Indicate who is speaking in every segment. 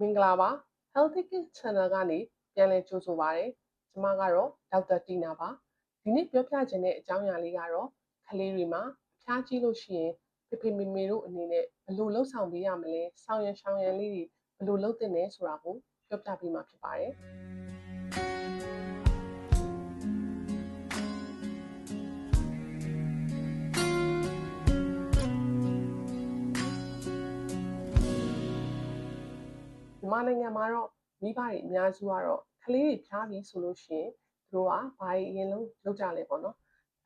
Speaker 1: မင်္ဂလာပါ Healthy Kids Channel ကနေပြန်လည်ကြိုဆိုပါရစေ။ကျွန်မကတော့ဒေါက်တာတီနာပါ။ဒီနေ့ပြောပြချင်တဲ့အကြောင်းအရာလေးကတော့ကလေးတွေမှာအဖျားကြီးလို့ရှိရင်ဖေဖေမေမေတို့အနေနဲ့ဘယ်လိုလှုပ်ဆောင်ပေးရမလဲ။ဆောင်ရန်ရှောင်ရန်လေးတွေဘယ်လိုလုပ်သင့်လဲဆိုတာကိုပြောပြပေးမှာဖြစ်ပါတယ်။ မြန်မာနိုင်ငံမှာတော့မိဘတွေအများစုကတော့ကလေးတွေဖျားပြီဆိုလို့ရှိရင်သူတို့ကဘာတွေအရင်လုံးလုပ်ကြလဲပေါ့နော်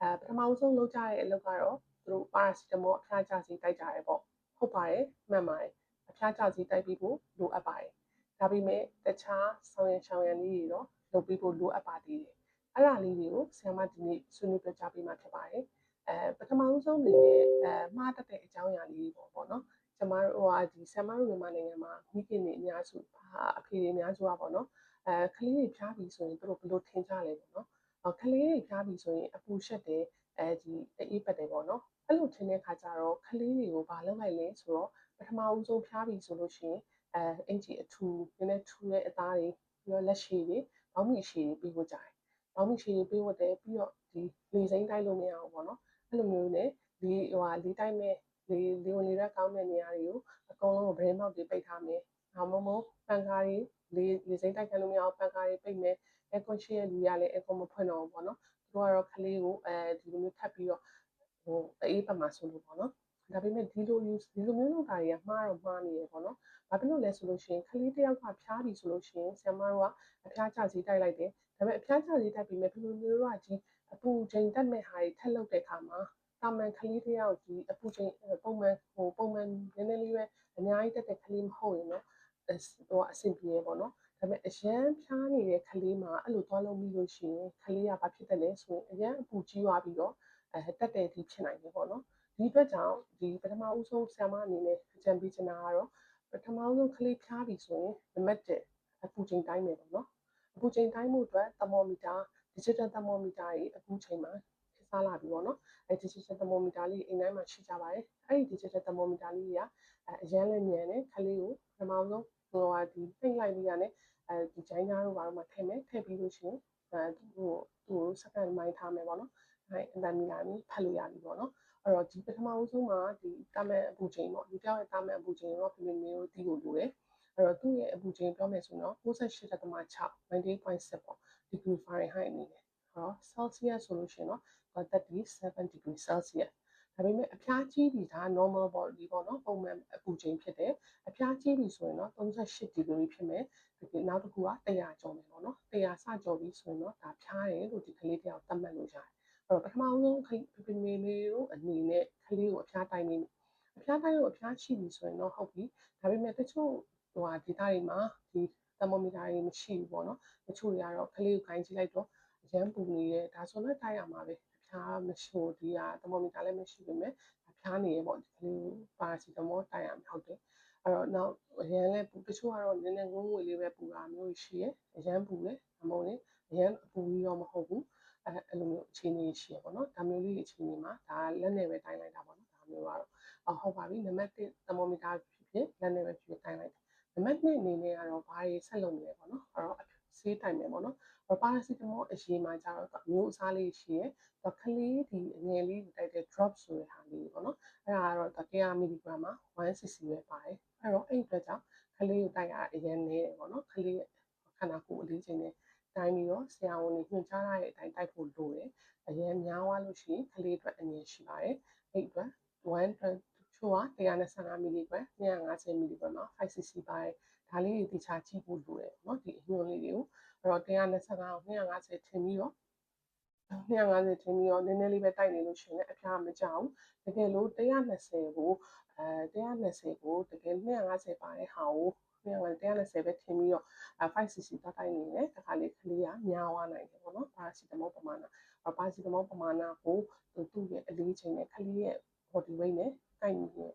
Speaker 1: အဲပထမဆုံးလုပ်ကြတဲ့အလုပ်ကတော့သူတို့ပါရာစီတမောအဖျားကျစီတိုက်ကြရဲပေါ့ဟုတ်ပါတယ်မှန်ပါတယ်အဖျားကျစီတိုက်ပြီးဖို့လိုအပ်ပါတယ်ဒါပေမဲ့တခြားဆောင်ရန်ရှောင်ရန်လေးတွေတော့လုပ်ပြီးဖို့လိုအပ်ပါသေးတယ်အဲ့ဒါလေးတွေကိုဆရာမဒီနေ့ဆွေးနွေးပြချပေးမှာဖြစ်ပါတယ်အဲပထမဆုံးအနေနဲ့အဲမှားတတ်တဲ့အကြောင်းအရာလေးပေါ့ပေါ့နော် ကျမတို့ဟိုဟာဒီဆ iam တို့မြန်မာနိုင်ငံမှာမိခင်တွေအများစုဟာအဖေတွေအများစုကပေါ့နော်အဲကလေးတွေဖျားပြီဆိုရင်တို့ဘယ်လိုထင်ကြလဲပေါ့နော်အော်ကလေးတွေဖျားပြီဆိုရင်အပူရှက်တယ်အဲဒီအေးပတ်တယ်ပေါ့နော်အဲ့လိုထင်တဲ့ခါကျတော့ကလေးတွေကိုဘာလုပ်လိုက်လဲဆိုတော့ပထမဦးဆုံးဖျားပြီဆိုလို့ရှိရင်အဲအင်ဂျီအထူနည်းနည်းထူတဲ့အသားတွေပြီးတော့လက်ရှည်တွေဘောင်းမီရှည်တွေပြီးဖို့ကြတယ်ဘောင်းမီရှည်တွေပြီးဖို့တယ်ပြီးတော့ဒီလေစိမ့်တိုက်လို့မရအောင်ပေါ့နော်အဲ့လိုမျိုးနဲ့ဒီဟိုဟာလေးတိုက်မဲ့ လေလေဝင်လေရက်ကောင်းတဲ့နေရာတွေကိုအကုန်လုံးကိုဗရဲမောက်တွေပိတ်ထားမယ်။ဒါမှမဟုတ်ပန်ကားတွေလေလေစိမ့်တိုက်ခံလို့မရအောင်ပန်ကားတွေပိတ်မယ်။ air con ရှိတဲ့လူတွေကလည်း air con မဖွင့်တော့ဘူးပေါ့နော်။သူတို့ကတော့ကလေးကိုအဲဒီလိုမျိုးထပ်ပြီးတော့ဟိုအေးပတ်မှာဆိုလို့ပေါ့နော်။ဒါပေမဲ့ဒီလို use ဒီလိုမျိုးလုပ်တာတွေကမှားတော့မှားနေရပေါ့နော်။ဘာဖြစ်လို့လဲဆိုလို့ရှိရင်ကလေးတစ်ယောက်ကဖျားပြီဆိုလို့ရှိရင်ဆရာမတို့ကအဖျားကျစီတိုက်လိုက်တယ်။ဒါပေမဲ့အဖျားကျစီတိုက်ပြီးမဲ့ဘယ်လိုမျိုးတို့ကကြီးအပူချိန်တက်မဲ့ဟာတွေထက်လုပ်တဲ့အခါမှာ တာမန်ကလေးတစ်ယောက်ကြီးအပူချိန်ပုံမှန်ဟိုပုံမှန်နည်းနည်းလေးပဲအများကြီးတက်တဲ့ကလေးမဟုတ်ရင်တော့ဟိုအဆင်ပြေရပေါ့နော်ဒါပေမဲ့အရန်ဖျားနေတဲ့ကလေးမှာအဲ့လိုသွားလို့မိလို့ရှိရင်ကလေးကဘာဖြစ်တယ်လဲဆိုရင်အရန်အပူကြီးသွားပြီးတော့အဲတက်တဲ့ဒီဖြစ်နိုင်တယ်ပေါ့နော်ဒီအတွက်ကြောင့်ဒီပထမဦးဆုံးဆရာမအနေနဲ့ကြံပေးချင်တာကတော့ပထမဦးဆုံးကလေးဖျားပြီဆိုရင်နံပါတ်1အပူချိန်တိုင်းမယ်ပေါ့နော်အပူချိန်တိုင်းမှုအတွက် thermometer digital thermometer တွေအပူချိန်မှာခေတ် စားလာပြီပေါ့နော်အဲ digital thermometer လေးအိမ်တိုင်းမှာရှိကြပါတယ်အဲ့ဒီ digital thermometer လေးတွေကအရန်လည်းမြန်တယ်ခလေးကိုပထမဆုံးဟိုဟာဒီနှိမ့်လိုက်ပြီးရတယ်အဲဒီဂျိုင်းသားတို့ဘာလို့မှထည့်မယ်ထည့်ပြီးလို့ရှိရင်အဲဟိုသူ့ကိုစက္ကန့်မိုင်းထားမယ်ပေါ့နော်အဲအန်တမီလာပြီးဖတ်လို့ရပြီပေါ့နော်အဲ့တော့ဒီပထမဦးဆုံးမှာဒီတာမန်အပူချိန်ပေါ့ဒီပြောင်းရဲ့တာမန်အပူချိန်တော့ပြင်နေလို့တီးဖို့လိုတယ်အဲ့တော့သူ့ရဲ့အပူချိန်ပြောမယ်ဆိုတော့68.6 98.7ပေါ့ degree Fahrenheit အနေနဲ့ ဟော Celsius ဆိုလို့ရှိရင်တော့37 degree Celsius ဒါပေမဲ့အဖျားကြီးပြီဒါ normal body ပေါ့နော်ပုံမှန်အပူချိန်ဖြစ်တယ်အဖျားကြီးပြီဆိုရင်တော့38 degree ဖြစ်မယ်ဒီနောက်တစ်ခုက100ကျော်မယ်ပေါ့နော်100စကျော်ပြီဆိုရင်တော့ဒါဖျားတယ်လို့ဒီကလေးတယောက်သတ်မှတ်လို့ရတယ်အဲ့တော့ပထမဆုံးဖေဖေမေမေတို့အနေနဲ့ကလေးကိုအဖျားတိုင်းနေအဖျားတိုင်းကိုအဖျားရှိပြီဆိုရင်တော့ဟုတ်ပြီဒါပေမဲ့တချို့ဟိုဟာဒေတာတွေမှာဒီ thermometer တွေမရှိဘူးပေါ့နော်တချို့တွေကတော့ကလေးကိုခိုင်းကြည့်လိုက်တော့အ ရန်ပူနေတယ်ဒါဆိုလည်းတိုက်ရမှာပဲဖျားမရှိဒီဟာ thermometer လည်းမရှိပေမဲ့ဖျားနေရပေါ့ဒီကလေးပါရာစီတမောတိုက်ရမှာဟုတ်တယ်အဲ့တော့နောက်အရန်လည်းပူတချို့ကတော့နည်းနည်းငုံငွေလေးပဲပူတာမျိုးရှိရအရန်ပူတယ်အမုံလေးအရန်ပူပြီးတော့မဟုတ်ဘူးအဲအဲ့လိုမျိုးအခြေအနေရှိရပေါ့နော်ဒါမျိုးလေးအခြေအနေမှာဒါလက်နဲ့ပဲတိုင်းလိုက်တာပေါ့နော်ဒါမျိုးကတော့အဟုတ်ပါပြီနံပါတ်1 thermometer ဖြစ်ဖြစ်လက်နဲ့ပဲဖြစ်ဖြစ်တိုင်းလိုက်တယ်နံပါတ်2အနေနဲ့ကတော့ဘာတွေဆက်လုပ်နေလဲပေါ့နော်အဲ့တော့ ဆေးတိုင်မယ်ပေါ့နော်ပါရာစီတမောအရေးမှာကြတော့မျိုးအစားလေးရှိရယ်တော့ကလေးဒီအငယ်လေးတိုက်တဲ့ drop ဆိုတဲ့ဟာလေးပေါ့နော်အဲ့ဒါကတော့100 mg မှာ 1cc ပဲပါတယ်အဲ့တော့အဲ့အတွက်ကြောင့်ကလေးကိုတိုက်ရအရင်နေတယ်ပေါ့နော်ကလေးခန္ဓာကိုယ်အလေးချိန်နဲ့တိုင်းပြီးတော့ဆရာဝန်တွေညွှန်ကြားရတဲ့အတိုင်းတိုက်ဖို့လိုတယ်အရင်များသွားလို့ရှိရင်ကလေးအတွက်အငြင်းရှိပါတယ်အဲ့အတွက်1ချိုးက125 mg 250 mg မှာ 5cc ပါတယ် ဒါလေးတွေတခြားကြည့်ဖို့လိုတယ်เนาะဒီအညွှန်းလေးတွေကိုအဲ့တော့125ကို250ထင်ပြီးတော့250ထင်ပြီးတော့နည်းနည်းလေးပဲတိုက်နေလို့ရှိရင်လည်းအဖျားမကြောက်တကယ်လို့120ကိုအဲ120ကိုတကယ်250ပါတဲ့ဟာကို120ပဲထင်ပြီးတော့ 5cc တောက်တိုင်းနေတယ်တခါလေးကလေးကများသွားနိုင်တယ်ပေါ့နော်ပါရာစီတမောပမာဏပါရာစီတမောပမာဏကိုသူ့ရဲ့အလေးချိန်နဲ့ကလေးရဲ့ body weight နဲ့ကိုက်နေတဲ့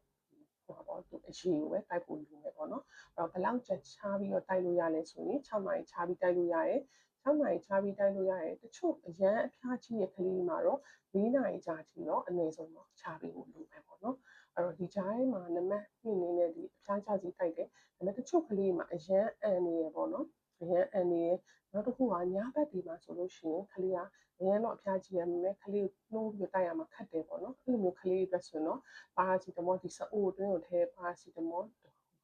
Speaker 1: ဟိုပေါ့သူအရေးကိုပဲတိုက်ဖို့လိုမယ်ပေါ့နော်အဲ့တော့ဘယ်လောက်ချက်ချားပြီးတော့တိုက်လို့ရလဲဆိုရင်6နိုင်ချားပြီးတိုက်လို့ရတယ်6နိုင်ချားပြီးတိုက်လို့ရတယ်တချို့အရန်အဖျားကြီးရဲ့ကလေးမှာတော့4နိုင်ကြာကြည့်တော့အနည်းဆုံးတော့ချားပြီးဖို့လိုမယ်ပေါ့နော်အဲ့တော့ဒီကြားထဲမှာနမတ်နှိမ့်နေတဲ့ဒီအဖျားချစီတိုက်တယ်ဒါပေမဲ့တချို့ကလေးမှာအရန်အန်နေရပေါ့နော်အရန်အန်နေရ နောက်တစ်ခုကညာဘက်ဒီမှာဆိုလို့ရှိရင်ကလေးကအရန်တော့အဖျားကြီးရမယ်ကလေးကိုနှိုးပြီးတိုက်ရမှာခက်တယ်ပေါ့နော်အဲ့လိုမျိုးကလေးအတွက်ဆိုရင်တော့ပါရာစီတမောဒီစအိုအတွင်းကိုထည့်ပါရာစီတမော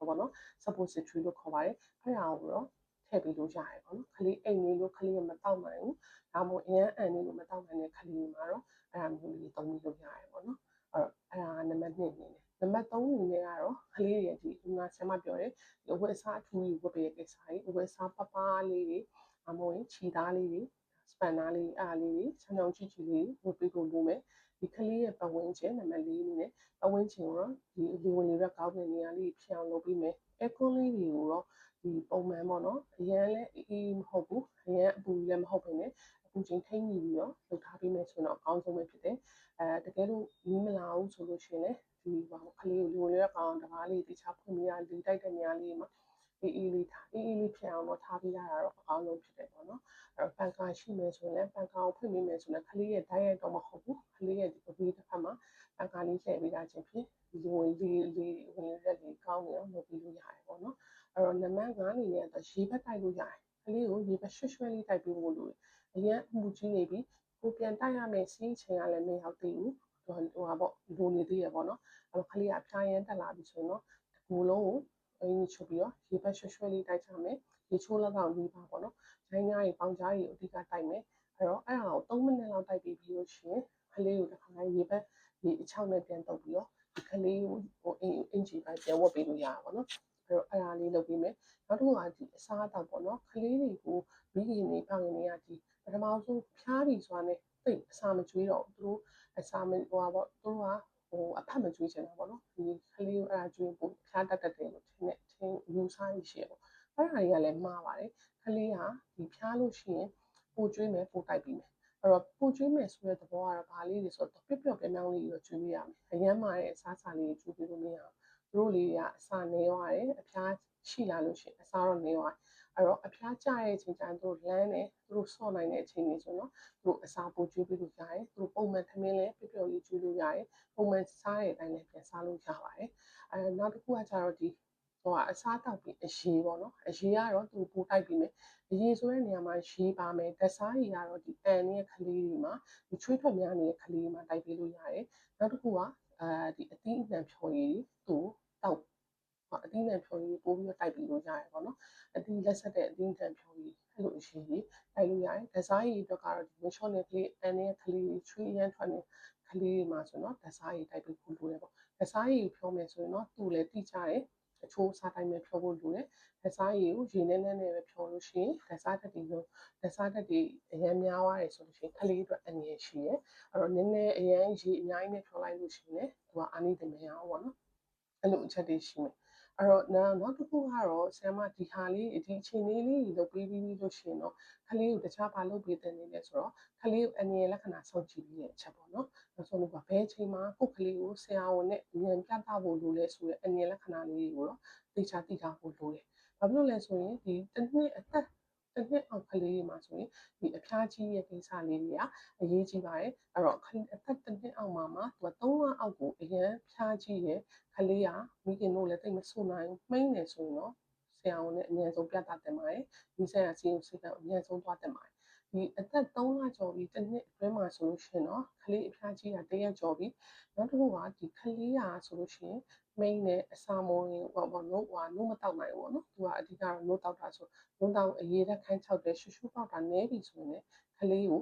Speaker 1: ပေါ့နော် suppository လို့ခေါ်ပါတယ်အဲ့ဒါကိုတော့ထည့်ပြီးလို့ရတယ်ပေါ့နော်ကလေးအိမ်လေးလို့ကလေးကမတောက်နိုင်ဘူးဒါမှမဟုတ်အရန်အန်နေလို့မတောက်နိုင်တဲ့ကလေးတွေမှာတော့အဲ့ဒါမျိုးလေးသုံးပြီးလို့ရတယ်ပေါ့နော်အဲ့တော့အဲ့ဒါနံပါတ်1အနေနဲ့နံပါတ်3အနေနဲ့ကတော့ကလေးတွေဒီဒီမှာဆရာမပြောတယ်ဒီဝက်စားအထူးကြီးဝက်ပေးတဲ့ကိစ္စကြီးဝက်စားပပလေးတွေ အမို့ရင်ခြီသားလေးတွေစပန်နာလေးအားလေးတွေဆန်အောင်ချီချီလေးဝက်ပေးဖို့လိုမယ်ဒီကလေးရဲ့ပတ်ဝန်းကျင်နံပါတ်4အနေနဲ့ပတ်ဝန်းကျင်ကိုတော့ဒီလူဝင်တွေရက်ကောင်းတဲ့နေရာလေးဖြစ်အောင်လုပ်ပြီးမယ်အဲကွန်လေးတွေကိုတော့ဒီပုံမှန်ပေါ့နော်အရန်လည်းအေးမဟုတ်ဘူးအရန်အပူလည်းမဟုတ်ဘဲနဲ့အပူချိန်ထိန်းနေပြီးတော့လုပ်ထားပြီးမယ်ဆိုတော့အကောင်းဆုံးပဲဖြစ်တယ်အဲတကယ်လို့နီးမလာဘူးဆိုလို့ရှိရင်လည်းဒီပါကလေးကိုလူဝင်ရက်ကောင်းတကားလေးတခြားဖွင့်ပြရလေးတိုက်တဲ့နေရာလေးမှာ အေးအေးလေးထားအေးအေးလေးဖြစ်အောင်တော့ထားပေးရတာတော့အကောင်းဆုံးဖြစ်တယ်ပေါ့နော်အဲ့တော့ပန်ကာရှိမယ်ဆိုရင်လည်းပန်ကာကိုဖွင့်ပေးမယ်ဆိုရင်ကလေးရဲ့ diet တော့မဟုတ်ဘူးကလေးရဲ့ဒီပပီးတစ်ဖက်မှာပန်ကာလေးထည့်ပေးတာချင်းဖြစ်ဒီဝင်လေးလေးဝင်လက်လေးကောင်းနေအောင်လုပ်ပြီးလို့ရတယ်ပေါ့နော်အဲ့တော့နမန်း9နေနဲ့တော့ရေဘက်တိုက်လို့ရတယ်ကလေးကိုရေဘက်ရွှွှွှဲလေးတိုက်ပေးဖို့လိုတယ်အရင်အမှုကြီးနေပြီကိုပြန်တိုက်ရမယ်စီးချိန်ကလည်းမရောက်သေးဘူးဟိုဟိုဟာပေါ့လိုနေသေးရပေါ့နော်အဲ့တော့ကလေးကအဖျားရမ်းတက်လာပြီဆိုရင်တော့ဒီကူလုံးကို အင်းချုပ်ပြီးတော့ရေဘက်ရွှွှွှဲလေးတိုက်ချမယ်ရေချိုးလောက်အောင်ပြီးပါပေါ့နော်ဂျိုင်းကြားကြီးပေါင်ကြားကြီးကိုအဓိကတိုက်မယ်အဲ့တော့အဲ့ဒါကို3မိနစ်လောက်တိုက်ပြီးပြီးလို့ရှိရင်ကလေးကိုတစ်ခါတိုင်းရေဘက်ရေအချောင်းနဲ့ပြန်တုပ်ပြီးတော့ဒီကလေးကိုဟိုအင်အင်ဂျီပဲပြန်ဝတ်ပေးလို့ရတာပေါ့နော်အဲ့တော့အဲ့ဒါလေးလုပ်ပြီးမယ်နောက်တစ်ခုကဒီအစားအသောက်ပေါ့နော်ကလေးတွေကိုမိခင်တွေပေါင်နေရဒီပထမဆုံးဖျားပြီးဆိုတာနဲ့သိအစာမကျွေးတော့သူတို့အစာမဟိုပါပေါ့သူတို့ကဟိုအဖက်မကျွေးချင်တာပေါ့နော်ဒီကလေးကိုအဲ့ဒါကျွေးဖို့ဖျားတတ်တတ်တယ်လို့ထင်တဲ့ထ င်ယူစားရရှိရပေါ့အဲ့ဒါတွေကလည်းမှားပါတယ်ကလေးဟာဒီဖျားလို့ရှိရင်ပိုကျွေးမယ်ပိုတိုက်ပြီးမယ်အဲ့တော့ပူကျွေးမယ်ဆိုတဲ့သဘောကတော့ဘာလေးတွေဆိုတော့ပျော့ပျော့ပြောင်းပြောင်းလေးတွေကျွေးရမယ်အရမ်းမာတဲ့အစားအစာလေးတွေကျွေးပြီးလို့မရဘူးသူတို့လေးကအစာနေရတယ်အဖျားရှိလာလို့ရှိရင်အစာတော့နေရတယ်အဲ့တော့အဖျားကျရဲ့အချိန်ကျရင်သူတို့လမ်းနေသူတို့ဆော့နိုင်တဲ့အချိန်တွေဆိုတော့သူတို့အစာပိုကျွေးပြီးလို့ရတယ်သူတို့ပုံမှန်ထမင်းလည်းပျော့ပျော့လေးကျွေးလို့ရတယ်ပုံမှန်စားတဲ့အတိုင်းလည်းပြန်စားလို့ရပါတယ်အဲနောက်တစ်ခုကကျတော့ဒီ ဟိုကအစားတောက်ပြီးအရေးပေါ့နော်အရေးကတော့သူပိုတိုက်ပြီးမယ်အရေးဆိုတဲ့နေရာမှာရေးပါမယ်တစားရီကတော့ဒီအန်ရဲ့ကလေးတွေမှာဒီချွေးထွက်များနေတဲ့ကလေးတွေမှာတိုက်ပေးလို့ရတယ်နောက်တစ်ခုကအာဒီအသီးအနှံဖြော်ရည်သူ့တောက်အသီးနှံဖြော်ရည်ပို့ပြီးတော့တိုက်ပြီးလို့ရတယ်ပေါ့နော်အသီးလက်ဆက်တဲ့အသီးနှံဖြော်ရည်အဲ့လိုအရှိကြီးတိုက်လို့ရတယ်ဒဇာရီအတွက်ကတော့ဒီဝင်းချော့နဲ့ကလေးအန်ရဲ့ကလေးတွေချွေးရမ်းထွက်နေကလေးတွေမှာဆိုတော့ဒဇာရီတိုက်ပြီးခုလိုတယ်ပေါ့ဒဇာရီကိုဖြောမယ်ဆိုရင်တော့သူ့လည်းတိကျတယ် အချိုးစားတိုင်းပဲဖြောဖို့လိုတယ်။လက်စားရည်ကိုရေနဲ့နဲ့နဲ့ပဲဖြောလို့ရှိရင်လက်စားတက်တွေလို့လက်စားတက်တွေအရန်များသွားတယ်ဆိုလို့ရှိရင်ကလေးအတွက်အငြင်းရှိရဲ။အဲ့တော့နည်းနည်းအရန်ရေအများကြီးနဲ့ဖြောလိုက်လို့ရှိရင်လည်းသူကအာနိသင်မရအောင်ပေါ့နော်။အဲ့လိုအချက်တွေရှိမယ်။ အဲ့တော့နောက်နောက်တစ်ခုကတော့ဆရာမဒီဟာလေးဒီအချိန်လေးလေးလုပ်ပြီးပြီးလို့ရှိရင်တော့ကလေးကိုတခြားဘာလုပ်ပေးတဲ့နေလဲဆိုတော့ကလေးကိုအငြင်းလက္ခဏာစောင့်ကြည့်ပြီးတဲ့အချက်ပေါ့နော်။နောက်ဆုံးလို့ကဘယ်အချိန်မှာကိုယ်ကလေးကိုဆရာဝန်နဲ့ဉာဏ်ပြသဖို့လိုလဲဆိုတဲ့အငြင်းလက္ခဏာလေးတွေကိုတော့သေချာသိထားဖို့လိုတယ်။ဘာဖြစ်လို့လဲဆိုရင်ဒီတစ်နှစ်အသက် တစ်နှစ်အောက်ကလေးတွေမှာဆိုရင်ဒီအဖျားကြီးရဲ့ကိစ္စလေးတွေကအရေးကြီးပါတယ်။အဲ့တော့အသက်တစ်နှစ်အောက်မှာမှာသူက3လအောက်ကိုအရင်ဖျားကြီးရဲ့ကလေးကမိခင်တို့လည်းတိတ်မဆိုနိုင်ဘူး။မှိန်းနေဆိုရင်တော့ဆရာဝန်နဲ့အများဆုံးပြသတင်ပါတယ်။ဒီဆက်ရစီကိုစိတ်ကအများဆုံးသွားတင်ပါတယ်။ ဒီအသက်3လကျော်ပြီးတစ်နှစ်အတွင်းမှာဆိုလို့ရှိရင်တော့ကလေးအဖျားကြီးကတရက်ကျော်ပြီးနောက်တစ်ခုကဒီကလေးကဆိုလို့ရှိရင်မိန်းနဲ့အစာမိုးရင်ဟောပေါ့နော်ဟိုနို့မတောက်နိုင်ဘူးပေါ့နော်သူကအဓိကတော့နို့တောက်တာဆိုနို့တောက်အရေးတက်ခိုင်းချောက်တယ်ရှူရှူပေါက်တာနဲပြီဆိုရင်ကလေးကို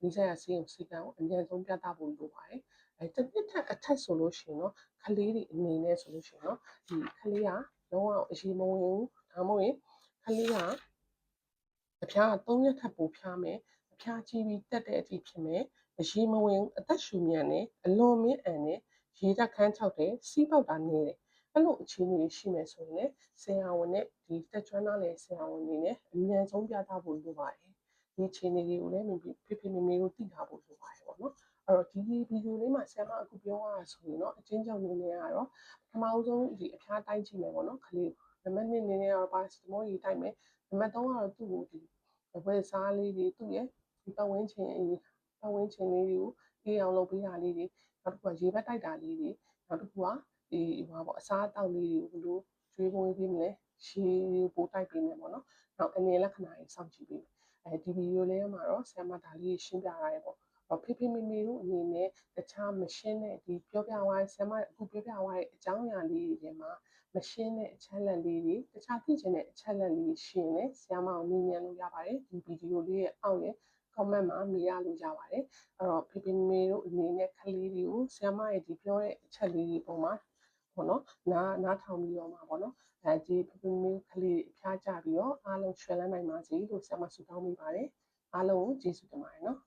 Speaker 1: ဒီဆက်ရစီကိုစိတ်ကအများဆုံးပြသဖို့လိုပါတယ်အဲတစ်နှစ်ထက်အထက်ဆိုလို့ရှိရင်တော့ကလေးတွေအနေနဲ့ဆိုလို့ရှိရင်တော့ဒီကလေးကလုံးဝအရေးမဝင်ဘူးဒါမှမဟုတ်ရင်ကလေးက အဖျားက3ရက်ထပ်ပိုဖျားမယ်အဖျားကြီးပြီးတက်တဲ့အထိဖြစ်မယ်အရေးမဝင်အသက်ရှူမြန်တယ်အလွန်မင်းအန်တယ်ရေဓာတ်ခန်းချောက်တယ်စီးပေါက်တာနေတယ်အဲ့လိုအခြေအနေတွေရှိမယ်ဆိုရင်လည်းဆရာဝန်နဲ့ဒီတက်ကျွမ်းသားတဲ့ဆရာဝန်တွေနဲ့အမြန်ဆုံးပြသဖို့လိုပါတယ်ဒီအခြေအနေတွေကိုလည်းဖိဖိမေမေကိုသိထားဖို့လိုပါတယ်ပေါ့နော်အဲ့တော့ဒီဗီဒီယိုလေးမှာဆရာမအခုပြောရတာဆိုရင်တော့အချင်းချုပ်နေနေရတော့ပထမဆုံးဒီအဖျားတိုင်းကြည့်မယ်ပေါ့နော်ခလေးနံပါတ်1နေနေတော့ပါစတမောကြီးတိုက်မယ်နံပါတ်3ကတော့သူ့ကိုဒီ ဝယ်စားလေးတွေသူ့ရဲ့ဒီပတ်ဝန်းကျင်ပတ်ဝန်းကျင်လေးတွေကိုအေးအောင်လုပ်ပေးတာလေးတွေနောက်တစ်ခုကရေဘက်တိုက်တာလေးတွေနောက်တစ်ခုကဒီဟိုပေါ့အစားအသောက်လေးတွေကိုဘယ်လိုကျွေးပုံပေးမလဲရှေးပိုးတိုက်ပေးမယ်ပေါ့နော်နောက်အနေလက္ခဏာတွေစောင့်ကြည့်ပေးမယ်အဲဒီဗီဒီယိုလေးမှာတော့ဆရာမဒါလေးရှင်းပြထားတယ်ပေါ့တော့ဖေဖေမေမေတို့အနေနဲ့တခြားမရှင်းတဲ့ဒီပြောပြသွားတဲ့ဆရာမအခုပြောပြသွားတဲ့အကြောင်းအရာလေးတွေထဲမှာ မရှင်းတဲ့အချက်လက်လေးတွေတခြားသိချင်တဲ့အချက်လက်လေးရှင်းလဲဆရာမကိုမြင်မြန်လို့ရပါတယ်ဒီဗီဒီယိုလေးရဲ့အောက်ရဲ့ comment မှာမေးရလို့ရပါတယ်အဲ့တော့ဖေဖေမေတို့အနေနဲ့ကလေးတွေကိုဆရာမရဲ့ဒီပြောတဲ့အချက်လေးတွေပုံမှာပေါ့နော်နားနားထောင်ပြီးတော့မှာပေါ့နော်အဲဒီဖေဖေမေကလေးအဖျားကြပြီးတော့အားလုံးချွဲလန်းနိုင်ပါစေလို့ဆရာမဆုတောင်းမိပါတယ်အားလုံးကိုကျေးဇူးတင်ပါတယ်နော်